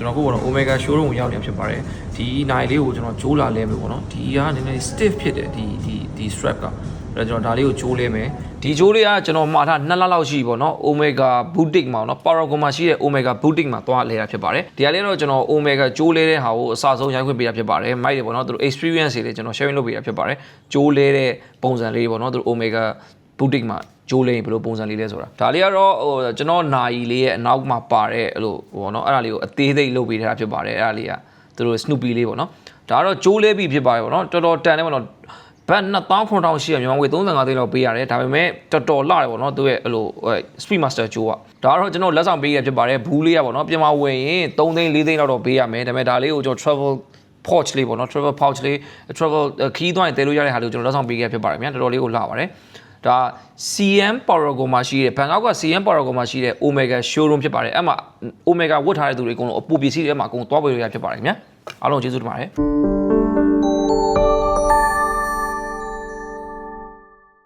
ကျွန်တော်ခုကတော့ Omega showroom ကိုရောက်နေဖြစ်ပါတယ်ဒီနိုင်လေးကိုကျွန်တော်ဂျိုးလာလဲမယ်ပေါ့နော်ဒီကနည်းနည်း stiff ဖြစ်တယ်ဒီဒီဒီ strap ကအဲ့တော့ကျွန်တော်ဒါလေးကိုဂျိုးလဲမယ်ဒီဂျိုးလေးကကျွန်တော်မှာထား2လလောက်ရှိပြီပေါ့နော် Omega boutique မှာပေါ့နော် Paragon မှာရှိတဲ့ Omega boutique မှာသွားလဲတာဖြစ်ပါတယ်ဒီကလေးတော့ကျွန်တော် Omega ဂျိုးလဲတဲ့ဟာကိုအစဆုံးရိုက်ခွင့်ပေးတာဖြစ်ပါတယ်မိုက်တယ်ပေါ့နော်သူတို့ experience တွေလည်းကျွန်တော် sharing လုပ်ပေးတာဖြစ်ပါတယ်ဂျိုးလဲတဲ့ပုံစံလေးပေါ့နော်သူတို့ Omega boutique မှာဂျိုးလေးဘယ်လိုပုံစံလေးလဲဆိုတာဒါလေးကတော့ဟိုကျွန်တော်နာယီလေးရဲ့အနောက်မှာပါတဲ့အဲ့လိုဟိုပေါ့နော်အဲ့ဒါလေးကိုအသေးသေးလုပ်ပေးထားတာဖြစ်ပါတယ်အဲ့ဒါလေးကသူတို့ Snoopy လေးပေါ့နော်ဒါကတော့ဂျိုးလဲပြီဖြစ်ပါတယ်ပေါ့နော်တော်တော်တန်တယ်ပေါ့နော်ဘတ်2900ရှိရမြန်မာငွေ35သိန်းလောက်ပေးရတယ်ဒါပေမဲ့တော်တော်လှတယ်ပေါ့နော်သူရဲ့အဲ့လို Speed Master ဂျိုးကဒါကတော့ကျွန်တော်လက်ဆောင်ပေးရဖြစ်ပါတယ်ဘူးလေးကပေါ့နော်ပြင်မာဝင်ရင်3သိန်း4သိန်းလောက်တော့ပေးရမယ်ဒါပေမဲ့ဒါလေးကိုကျွန်တော် travel pouch လေးပေါ့နော် travel pouch လေး travel ခီးသွားရင်တည်လို့ရတဲ့ဟာလေးကိုကျွန်တော်လက်ဆောင်ပေးခဲ့ဖြစ်ပါတယ်မြန်တော်တော်လေးကိုလှပါတယ် ဒါ CM Paragon မှာရှိတဲ့ဘန်ကောက်က CM Paragon မှာရှိတဲ့ Omega showroom ဖြစ်ပါတယ်အဲ့မှာ Omega ဝတ်ထားတဲ့သူတွေအကုန်လုံးအပူပစ္စည်းတွေအဲ့မှာအကုန်သွားပေးလို့ရဖြစ်ပါတယ်ခင်ဗျာအားလုံးကျေးဇူးတင်ပါတယ်